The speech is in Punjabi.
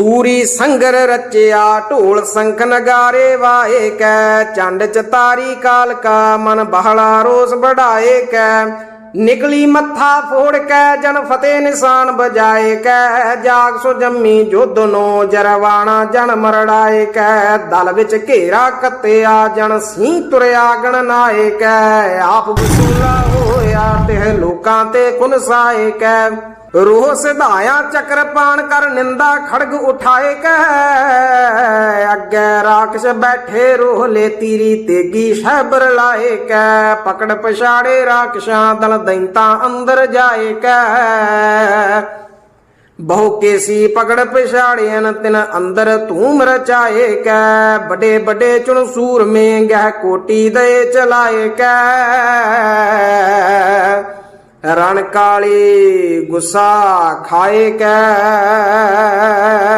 ਸੂਰੀ ਸੰਗਰ ਰਚਿਆ, ਢੋਲ ਸੰਖ ਨਗਾਰੇ ਵਾਏ ਕੈ, ਚੰਡ ਚਤਾਰੀ ਕਾਲ ਕਾ, ਮਨ ਬਹਲਾ ਰੋਸ ਬੜਾਏ ਕੈ। ਨਿਕਲੀ ਮੱਥਾ ਫੋੜ ਕੈ, ਜਨ ਫਤਿਹ ਨਿਸ਼ਾਨ ਬਜਾਏ ਕੈ। ਜਾਗ ਸੋ ਜੰਮੀ ਜੁੱਧ ਨੋ ਜਰਵਾਣਾ ਜਨ ਮਰੜਾਏ ਕੈ। ਦਲ ਵਿੱਚ ਘੇਰਾ ਕੱਤਿਆ, ਜਨ ਸੀ ਤੁਰਿਆ ਗਣ ਨਾਏ ਕੈ। ਆਪ ਵਸੂਲਾ ਹੋਇਆ ਤੇ ਲੋਕਾਂ ਤੇ ਕੁਨਸਾਏ ਕੈ ਰੋਹ ਸਿਧਾਇਆ ਚੱਕਰ ਪਾਣ ਕਰ ਨਿੰਦਾ ਖੜਗ ਉਠਾਏ ਕੈ। ਅੱਗੇ ਰਾਖਸ਼ ਬੈਠੇ ਰੋਹ ਲੈ ਤੀਰੀ ਤੇਗੀ ਸ਼ਹਿਬਰ ਲਾਏ ਕੈ। ਪਕੜ ਪਛਾੜੇ ਰਾਖਸ਼ਾਂ ਦਲ ਦੈਂਤਾ ਅੰਦਰ ਜਾਏ ਕੈ। ਬਹੁ ਕੇਸੀ ਪਕੜ ਪਛਾੜਿਆਨ ਤਿਨ ਅੰਦਰ ਧੂਮ ਰਚਾਏ ਕੈ। ਬੜੇ ਬੜੇ ਚੁਣ ਸੂਰ ਮੇ ਗਹਿ ਕੋਟੀ ਦੇ ਚਲਾਏ ਕੈ। ਰਣ ਕਾਲੀ ਗੁੱਸਾ ਖਾਏ ਕੈ